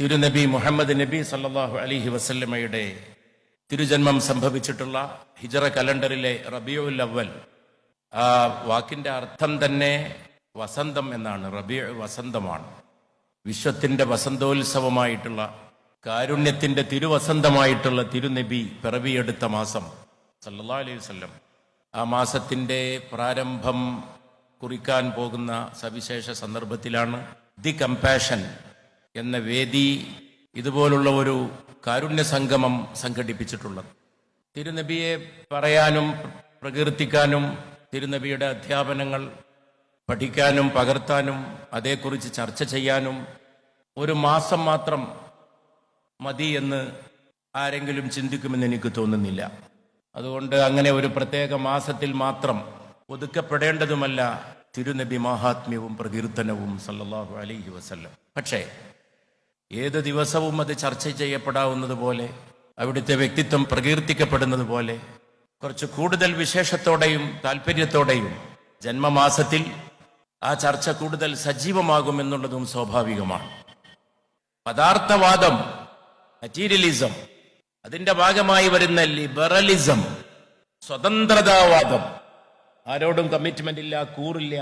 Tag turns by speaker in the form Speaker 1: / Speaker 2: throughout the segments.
Speaker 1: തിരുനബി മുഹമ്മദ് നബി സല്ലാഹു അലിഹി വസല്ലമ്മയുടെ തിരുജന്മം സംഭവിച്ചിട്ടുള്ള ഹിജറ കലണ്ടറിലെ റബിയുൽ അവൽ ആ വാക്കിന്റെ അർത്ഥം തന്നെ വസന്തം എന്നാണ്. റബിയ വസന്തമാണ്. വിശ്വത്തിന്റെ വസന്തോത്സവമായിട്ടുള്ള കാരുണ്യത്തിന്റെ തിരുവസന്തമായിട്ടുള്ള തിരുനബി പിറവിയെടുത്ത മാസം സല്ലാ അലൈഹി വസല്ലം. ആ മാസത്തിന്റെ പ്രാരംഭം കുറിക്കാൻ പോകുന്ന സവിശേഷ സന്ദർഭത്തിലാണ്. ദി കമ്പാഷൻ എന്ന വേദി ഇതുപോലുള്ള ഒരു കാരുണ്യ സംഗമം സംഘടിപ്പിച്ചിട്ടുള്ളത്. തിരുനബിയെ പറയാനും പ്രകീർത്തിക്കാനും തിരുനബിയുടെ അധ്യാപനങ്ങൾ പഠിക്കാനും പകർത്താനും അതേക്കുറിച്ച് ചർച്ച ചെയ്യാനും ഒരു മാസം മാത്രം മതി എന്ന് ആരെങ്കിലും ചിന്തിക്കുമെന്ന് എനിക്ക് തോന്നുന്നില്ല. അതുകൊണ്ട് അങ്ങനെ ഒരു പ്രത്യേക മാസത്തിൽ മാത്രം ഒതുക്കപ്പെടേണ്ടതുമല്ല തിരുനബി മഹാത്മ്യവും പ്രകീർത്തനവും സല്ലാഹു അലൈഹി വസല്ലം. പക്ഷേ ഏത് ദിവസവും അത് ചർച്ച ചെയ്യപ്പെടാവുന്നത് പോലെ അവിടുത്തെ വ്യക്തിത്വം പ്രകീർത്തിക്കപ്പെടുന്നത് പോലെ കുറച്ച് കൂടുതൽ വിശേഷത്തോടെയും താല്പര്യത്തോടെയും ജന്മമാസത്തിൽ ആ ചർച്ച കൂടുതൽ സജീവമാകുമെന്നുള്ളതും സ്വാഭാവികമാണ്. പദാർത്ഥവാദം മെറ്റീരിയലിസം അതിന്റെ ഭാഗമായി വരുന്ന ലിബറലിസം സ്വതന്ത്രതാവാദം ആരോടും കമ്മിറ്റ്മെന്റ് ഇല്ല കൂറില്ല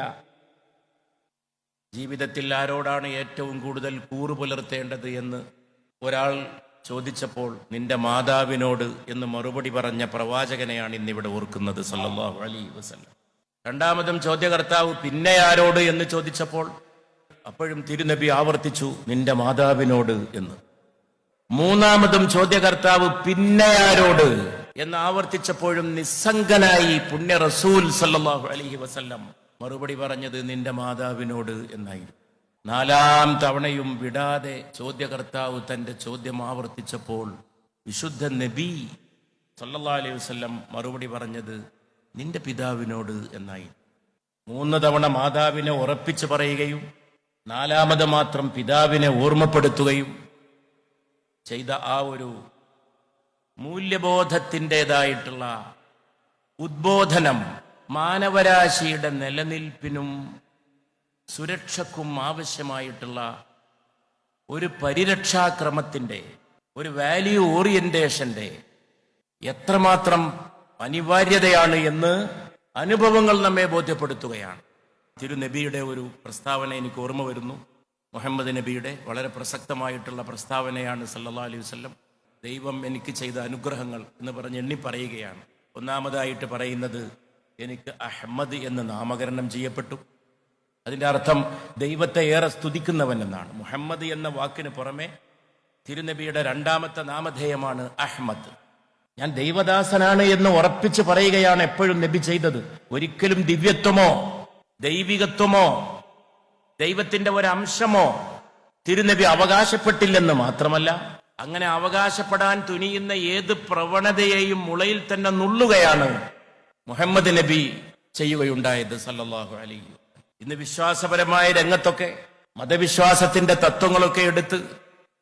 Speaker 1: ജീവിതത്തിൽ ആരോടാണ് ഏറ്റവും കൂടുതൽ കൂറു പുലർത്തേണ്ടത് എന്ന് ഒരാൾ ചോദിച്ചപ്പോൾ നിന്റെ മാതാവിനോട് എന്ന് മറുപടി പറഞ്ഞ പ്രവാചകനെയാണ് ഇന്നിവിടെ ഓർക്കുന്നത് സല്ലല്ലാഹു അലൈഹി വസല്ലം. രണ്ടാമതും ചോദ്യകർത്താവ് പിന്നെ ആരോട് എന്ന് ചോദിച്ചപ്പോൾ അപ്പോഴും തിരുനബി ആവർത്തിച്ചു നിന്റെ മാതാവിനോട് എന്ന്. മൂന്നാമതും ചോദ്യകർത്താവ് പിന്നെ ആരോട് എന്ന് ആവർത്തിച്ചപ്പോഴും നിസ്സംഗനായി പുണ്യ റസൂൽ സല്ലല്ലാഹു അലൈഹി വസല്ലം മറുപടി പറഞ്ഞത് നിന്റെ മാതാവിനോട് എന്നായിരുന്നു. നാലാം തവണയും വിടാതെ ചോദ്യകർത്താവ് തന്റെ ചോദ്യം ആവർത്തിച്ചപ്പോൾ വിശുദ്ധ നബി സല്ലാ അലൈഹി വസ്ലം മറുപടി പറഞ്ഞത് നിന്റെ പിതാവിനോട് എന്നായി മൂന്ന് തവണ മാതാവിനെ ഉറപ്പിച്ചു പറയുകയും നാലാമത് മാത്രം പിതാവിനെ ഓർമ്മപ്പെടുത്തുകയും ചെയ്ത ആ ഒരു മൂല്യബോധത്തിന്റെതായിട്ടുള്ള ഉദ്ബോധനം മാനവരാശിയുടെ നിലനിൽപ്പിനും സുരക്ഷക്കും ആവശ്യമായിട്ടുള്ള ഒരു പരിരക്ഷാക്രമത്തിന്റെ ഒരു വാല്യൂ ഓറിയന്റേഷന്റെ എത്രമാത്രം അനിവാര്യതയാണ് എന്ന് അനുഭവങ്ങൾ നമ്മെ ബോധ്യപ്പെടുത്തുകയാണ്. തിരുനബിയുടെ ഒരു പ്രസ്താവന എനിക്ക് ഓർമ്മ വരുന്നു. മുഹമ്മദ് നബിയുടെ വളരെ പ്രസക്തമായിട്ടുള്ള പ്രസ്താവനയാണ് സല്ലാ അലൈഹി വസല്ലം. ദൈവം എനിക്ക് ചെയ്ത അനുഗ്രഹങ്ങൾ എന്ന് പറഞ്ഞ് എണ്ണി പറയുകയാണ്. ഒന്നാമതായിട്ട് പറയുന്നത് എനിക്ക് അഹമ്മദ് എന്ന് നാമകരണം ചെയ്യപ്പെട്ടു. അതിന്റെ അർത്ഥം ദൈവത്തെ ഏറെ സ്തുതിക്കുന്നവൻ എന്നാണ്. മുഹമ്മദ് എന്ന വാക്കിന് പുറമെ തിരുനബിയുടെ രണ്ടാമത്തെ നാമധേയമാണ് അഹമ്മദ് ഞാൻ ദൈവദാസനാണ് എന്ന് ഉറപ്പിച്ച് പറയുകയാണ് എപ്പോഴും നബി ചെയ്തത്. ഒരിക്കലും ദിവ്യത്വമോ ദൈവികത്വമോ ദൈവത്തിന്റെ ഒരു അംശമോ തിരുനബി അവകാശപ്പെട്ടില്ലെന്ന് മാത്രമല്ല അങ്ങനെ അവകാശപ്പെടാൻ തുനിയുന്ന ഏത് പ്രവണതയെയും മുളയിൽ തന്നെ നുള്ളുകയാണ് മുഹമ്മദ് നബി ചെയ്യുകയുണ്ടായത് സല്ലല്ലാഹു അലൈഹി ഇന്ന് വിശ്വാസപരമായ രംഗത്തൊക്കെ മതവിശ്വാസത്തിന്റെ തത്വങ്ങളൊക്കെ എടുത്ത്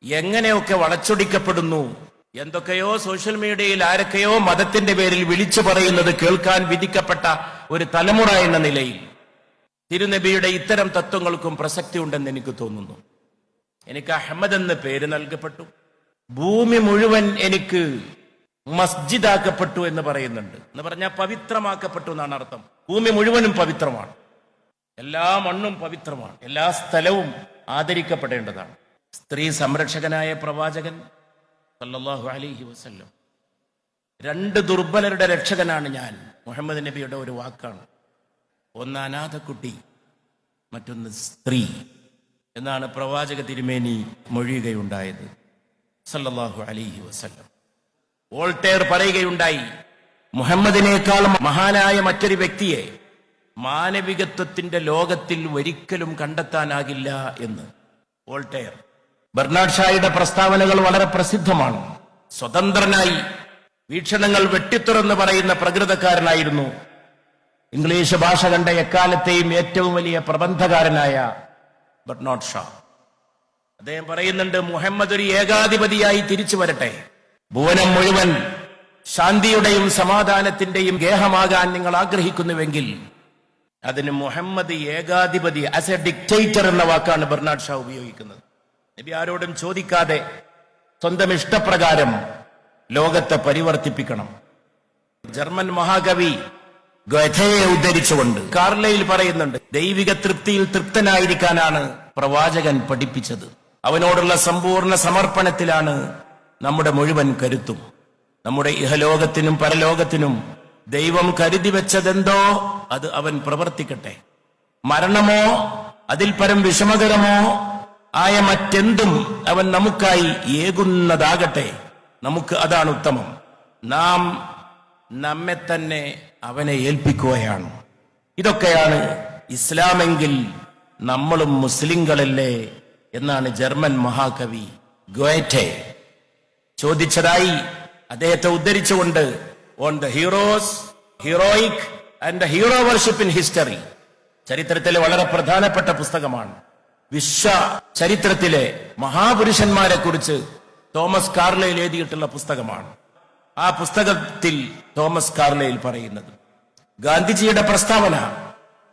Speaker 1: എങ്ങനെയൊക്കെ വളച്ചൊടിക്കപ്പെടുന്നു എന്തൊക്കെയോ സോഷ്യൽ മീഡിയയിൽ ആരൊക്കെയോ മതത്തിന്റെ പേരിൽ വിളിച്ചു പറയുന്നത് കേൾക്കാൻ വിധിക്കപ്പെട്ട ഒരു തലമുറ എന്ന നിലയിൽ തിരുനബിയുടെ ഇത്തരം തത്വങ്ങൾക്കും പ്രസക്തി ഉണ്ടെന്ന് എനിക്ക് തോന്നുന്നു. എനിക്ക് അഹമ്മദ് എന്ന് പേര് നൽകപ്പെട്ടു. ഭൂമി മുഴുവൻ എനിക്ക് മസ്ജിദാക്കപ്പെട്ടു എന്ന് പറയുന്നുണ്ട്. എന്ന് പറഞ്ഞാൽ പവിത്രമാക്കപ്പെട്ടു എന്നാണ് അർത്ഥം. ഭൂമി മുഴുവനും പവിത്രമാണ്. എല്ലാ മണ്ണും പവിത്രമാണ്. എല്ലാ സ്ഥലവും ആദരിക്കപ്പെടേണ്ടതാണ്. സ്ത്രീ സംരക്ഷകനായ പ്രവാചകൻ സല്ലല്ലാഹു അലൈഹി വസല്ലം. രണ്ട് ദുർബലരുടെ രക്ഷകനാണ് ഞാൻ. മുഹമ്മദ് നബിയുടെ ഒരു വാക്കാണ്. ഒന്ന് അനാഥക്കുട്ടി മറ്റൊന്ന് സ്ത്രീ എന്നാണ് പ്രവാചക തിരുമേനി മൊഴിയുകയുണ്ടായത്. സല്ലാഹു അലൈഹി വസല്ലം. വോൾട്ടേർ പറയുകയുണ്ടായി. മുഹമ്മദിനേക്കാൾ മഹാനായ മറ്റൊരു വ്യക്തിയെ മാനവികത്വത്തിന്റെ ലോകത്തിൽ ഒരിക്കലും കണ്ടെത്താനാകില്ല എന്ന്. വോൾട്ടേർ. ബെർണാഡ് ഷായുടെ പ്രസ്താവനകൾ വളരെ പ്രസിദ്ധമാണ്. സ്വതന്ത്രനായി വീക്ഷണങ്ങൾ വെട്ടിത്തുറന്ന് പറയുന്ന പ്രകൃതക്കാരനായിരുന്നു. ഇംഗ്ലീഷ് ഭാഷ കണ്ട എക്കാലത്തെയും ഏറ്റവും വലിയ പ്രബന്ധകാരനായ ബെർണോഡ് ഷാ. അദ്ദേഹം പറയുന്നുണ്ട് മുഹമ്മദ് ഒരു ഏകാധിപതിയായി തിരിച്ചു വരട്ടെ ഭുവനം മുഴുവൻ ശാന്തിയുടെയും സമാധാനത്തിന്റെയും ഗേഹമാകാൻ നിങ്ങൾ ആഗ്രഹിക്കുന്നുവെങ്കിൽ അതിന് മുഹമ്മദ് ഏകാധിപതി ആസ് എ ഡിക്റ്റേറ്റർ എന്ന വാക്കാണ് ബെർണാഡ് ഷാ ഉപയോഗിക്കുന്നത്. നബി ആരോടും ചോദിക്കാതെ സ്വന്തം ഇഷ്ടപ്രകാരം ലോകത്തെ പരിവർത്തിപ്പിക്കണം. ജർമ്മൻ മഹാകവി ഗഥയെ ഉദ്ധരിച്ചുകൊണ്ട് കാർലയിൽ പറയുന്നുണ്ട് ദൈവിക തൃപ്തിയിൽ തൃപ്തനായിരിക്കാനാണ് പ്രവാചകൻ പഠിപ്പിച്ചത്. അവനോടുള്ള സമ്പൂർണ സമർപ്പണത്തിലാണ് നമ്മുടെ മുഴുവൻ കരുത്തും. നമ്മുടെ ഇഹലോകത്തിനും പരലോകത്തിനും ദൈവം കരുതി വെച്ചതെന്തോ അത് അവൻ പ്രവർത്തിക്കട്ടെ. മരണമോ അതിൽ പരം വിഷമകരമോ ആയ മറ്റെന്തും അവൻ നമുക്കായി ഏകുന്നതാകട്ടെ. നമുക്ക് അതാണ് ഉത്തമം. നാം നമ്മെ തന്നെ അവനെ ഏൽപ്പിക്കുകയാണ്. ഇതൊക്കെയാണ് ഇസ്ലാമെങ്കിൽ നമ്മളും മുസ്ലിങ്ങളല്ലേ എന്നാണ് ജർമ്മൻ മഹാകവി ഗോയറ്റെ. ചോദിച്ചതായി അദ്ദേഹത്തെ ഉദ്ധരിച്ചുകൊണ്ട് on the heroes heroic and hero worship in history ചരിത്രത്തിലെ വളരെ പ്രധാനപ്പെട്ട പുസ്തകമാണ്. വിശ്വ ചരിത്രത്തിലെ മഹാപുരുഷന്മാരെ കുറിച്ച് തോമസ് കാർലയിൽ എഴുതിയിട്ടുള്ള പുസ്തകമാണ്. ആ പുസ്തകത്തിൽ തോമസ് കാർലയിൽ പറയുന്നത്. ഗാന്ധിജിയുടെ പ്രസ്താവന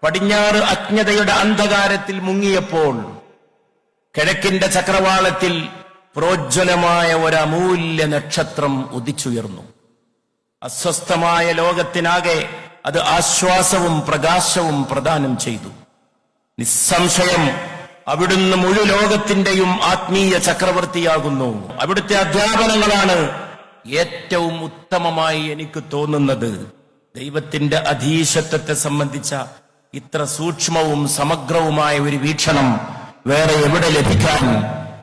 Speaker 1: പടിഞ്ഞാറ് അജ്ഞതയുടെ അന്ധകാരത്തിൽ മുങ്ങിയപ്പോൾ കിഴക്കിന്റെ ചക്രവാളത്തിൽ പ്രോജ്വലമായ ഒരു അമൂല്യ നക്ഷത്രം ഉദിച്ചുയർന്നു. അസ്വസ്ഥമായ ലോകത്തിനാകെ അത് ആശ്വാസവും പ്രകാശവും പ്രദാനം ചെയ്തു. നിസ്സംശയം അവിടുന്ന് മുഴു ലോകത്തിന്റെയും ആത്മീയ ചക്രവർത്തിയാകുന്നു. അവിടുത്തെ അധ്യാപനങ്ങളാണ് ഏറ്റവും ഉത്തമമായി എനിക്ക് തോന്നുന്നത്. ദൈവത്തിന്റെ അധീശത്വത്തെ സംബന്ധിച്ച ഇത്ര സൂക്ഷ്മവും സമഗ്രവുമായ ഒരു വീക്ഷണം വേറെ എവിടെ ലഭിക്കാൻ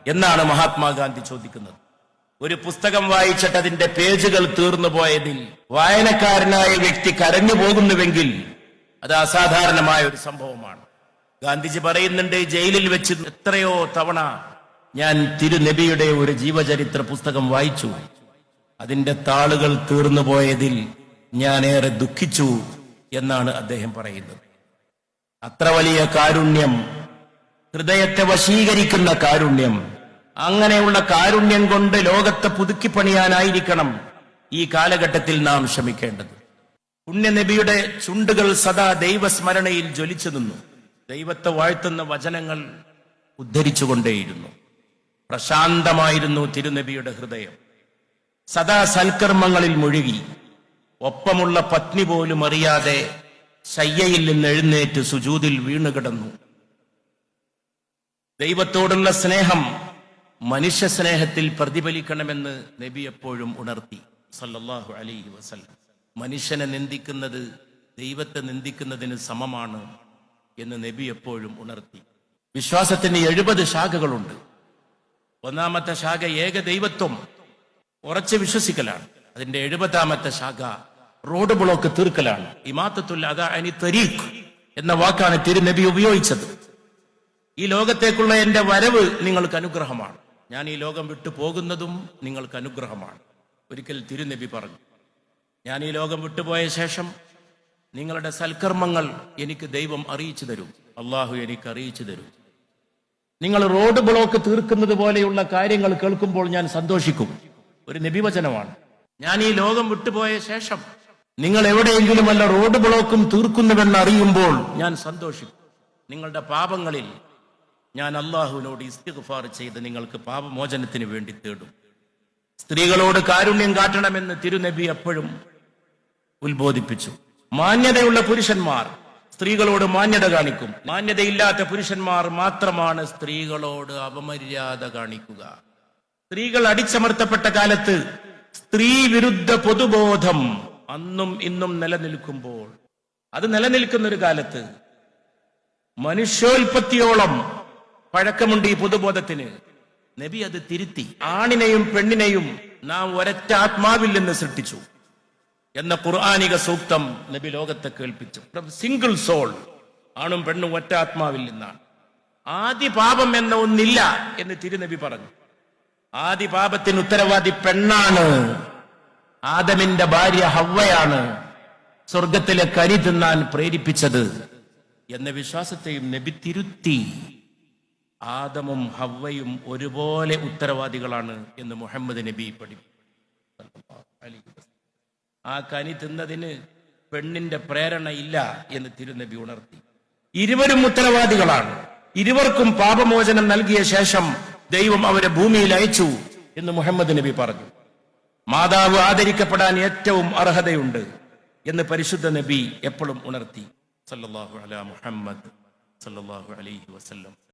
Speaker 1: എന്നാണ് മഹാത്മാഗാന്ധി ചോദിക്കുന്നത്. ഒരു പുസ്തകം വായിച്ചിട്ട് അതിന്റെ പേജുകൾ തീർന്നു പോയതിൽ വായനക്കാരനായ വ്യക്തി കരഞ്ഞു പോകുന്നുവെങ്കിൽ അത് അസാധാരണമായ ഒരു സംഭവമാണ്. ഗാന്ധിജി പറയുന്നുണ്ട് ജയിലിൽ വെച്ച് എത്രയോ തവണ ഞാൻ തിരുനബിയുടെ ഒരു ജീവചരിത്ര പുസ്തകം വായിച്ചു. അതിന്റെ താളുകൾ തീർന്നു പോയതിൽ ഞാൻ ഏറെ ദുഃഖിച്ചു എന്നാണ് അദ്ദേഹം പറയുന്നത്. അത്ര വലിയ കാരുണ്യം ഹൃദയത്തെ വശീകരിക്കുന്ന കാരുണ്യം അങ്ങനെയുള്ള കാരുണ്യം കൊണ്ട് ലോകത്തെ പുതുക്കിപ്പണിയാനായിരിക്കണം ഈ കാലഘട്ടത്തിൽ നാം ശ്രമിക്കേണ്ടത്. പുണ്യനബിയുടെ ചുണ്ടുകൾ സദാ ദൈവസ്മരണയിൽ ജ്വലിച്ചു നിന്നു. ദൈവത്തെ വാഴ്ത്തുന്ന വചനങ്ങൾ ഉദ്ധരിച്ചുകൊണ്ടേയിരുന്നു. പ്രശാന്തമായിരുന്നു തിരുനബിയുടെ ഹൃദയം. സദാ സൽക്കർമ്മങ്ങളിൽ മുഴുകി. ഒപ്പമുള്ള പത്നി പോലും അറിയാതെ ശയ്യയിൽ നിന്ന് എഴുന്നേറ്റ് സുജൂതിൽ വീണുകിടന്നു. ദൈവത്തോടുള്ള സ്നേഹം മനുഷ്യ സ്നേഹത്തിൽ പ്രതിഫലിക്കണമെന്ന് നബി എപ്പോഴും ഉണർത്തി. സല്ലല്ലാഹു അലൈഹി വസല്ലം. മനുഷ്യനെ നിന്ദിക്കുന്നത് ദൈവത്തെ നിന്ദിക്കുന്നതിന് സമമാണ് എന്ന് നബി എപ്പോഴും ഉണർത്തി. വിശ്വാസത്തിന് എഴുപത് ശാഖകളുണ്ട്. ഒന്നാമത്തെ ശാഖ ഏക ദൈവത്വം. ഉറച്ച് വിശ്വസിക്കലാണ്. അതിന്റെ എഴുപതാമത്തെ ശാഖ റോഡ് ബ്ലോക്ക് തീർക്കലാണ്. ഇമാത്തത്തുൽ അതാ അനി തരീഖ് എന്ന വാക്കാണ് തിരുനബി ഉപയോഗിച്ചത്. ഈ ലോകത്തേക്കുള്ള എന്റെ വരവ് നിങ്ങൾക്ക് അനുഗ്രഹമാണ്. ഞാൻ ഈ ലോകം വിട്ടു പോകുന്നതും നിങ്ങൾക്ക് അനുഗ്രഹമാണ്. ഒരിക്കൽ തിരുനബി പറഞ്ഞു ഞാൻ ഈ ലോകം വിട്ടുപോയ ശേഷം നിങ്ങളുടെ സൽക്കർമ്മങ്ങൾ എനിക്ക് ദൈവം അറിയിച്ചു തരും. അള്ളാഹു എനിക്ക് അറിയിച്ചു തരും. നിങ്ങൾ റോഡ് ബ്ലോക്ക് തീർക്കുന്നത് പോലെയുള്ള കാര്യങ്ങൾ കേൾക്കുമ്പോൾ ഞാൻ സന്തോഷിക്കും. ഒരു നബിവചനമാണ് ഞാൻ ഈ ലോകം വിട്ടുപോയ ശേഷം നിങ്ങൾ എവിടെയെങ്കിലും അല്ല റോഡ് ബ്ലോക്കും തീർക്കുന്നുവെന്ന് അറിയുമ്പോൾ ഞാൻ സന്തോഷിക്കും. നിങ്ങളുടെ പാപങ്ങളിൽ ഞാൻ അള്ളാഹുവിനോട് ഇസ്തിഗ്ഫാർ ചെയ്ത് നിങ്ങൾക്ക് പാപമോചനത്തിന് വേണ്ടി തേടും. സ്ത്രീകളോട് കാരുണ്യം കാട്ടണമെന്ന് തിരുനബി എപ്പോഴും ഉത്ബോധിപ്പിച്ചു. മാന്യതയുള്ള പുരുഷന്മാർ സ്ത്രീകളോട് മാന്യത കാണിക്കും. മാന്യതയില്ലാത്ത പുരുഷന്മാർ മാത്രമാണ് സ്ത്രീകളോട് അപമര്യാദ കാണിക്കുക. സ്ത്രീകൾ അടിച്ചമർത്തപ്പെട്ട കാലത്ത് സ്ത്രീ വിരുദ്ധ പൊതുബോധം അന്നും ഇന്നും നിലനിൽക്കുമ്പോൾ അത് നിലനിൽക്കുന്ന ഒരു കാലത്ത് മനുഷ്യോൽപത്തിയോളം പഴക്കമുണ്ട് ഈ പൊതുബോധത്തിന്. നബി അത് തിരുത്തി. ആണിനെയും പെണ്ണിനെയും നാം ഒരൊറ്റ ആത്മാവിൽ നിന്ന് സൃഷ്ടിച്ചു എന്ന ഖുർആാനിക സൂക്തം നബി ലോകത്തെ കേൾപ്പിച്ചു. സിംഗിൾ സോൾ ആണും പെണ്ണും ഒറ്റ ആത്മാവിൽ നിന്നാണ്. ആദ്യ പാപം എന്ന ഒന്നില്ല എന്ന് തിരുനബി പറഞ്ഞു. ആദ്യ പാപത്തിന് ഉത്തരവാദി പെണ്ണാണ്. ആദമിന്റെ ഭാര്യ ഹവയാണ് സ്വർഗത്തിലെ കരി തിന്നാൻ പ്രേരിപ്പിച്ചത് എന്ന വിശ്വാസത്തെയും നബി തിരുത്തി. ആദമും ഹവ്വയും ഒരുപോലെ ഉത്തരവാദികളാണ് എന്ന് മുഹമ്മദ് നബി പഠിപ്പിച്ചു ആ കനി തിന്നതിന് പെണ്ണിന്റെ പ്രേരണ ഇല്ല എന്ന് തിരുനബി ഉണർത്തി. ഇരുവരും ഉത്തരവാദികളാണ്. ഇരുവർക്കും പാപമോചനം നൽകിയ ശേഷം ദൈവം അവരെ ഭൂമിയിൽ അയച്ചു എന്ന് മുഹമ്മദ് നബി പറഞ്ഞു. മാതാവ് ആദരിക്കപ്പെടാൻ ഏറ്റവും അർഹതയുണ്ട് എന്ന് പരിശുദ്ധ നബി എപ്പോഴും ഉണർത്തി. സല്ലാഹു അല മുഹമ്മദ് സല്ലാഹു അലൈഹി വസല്ലം.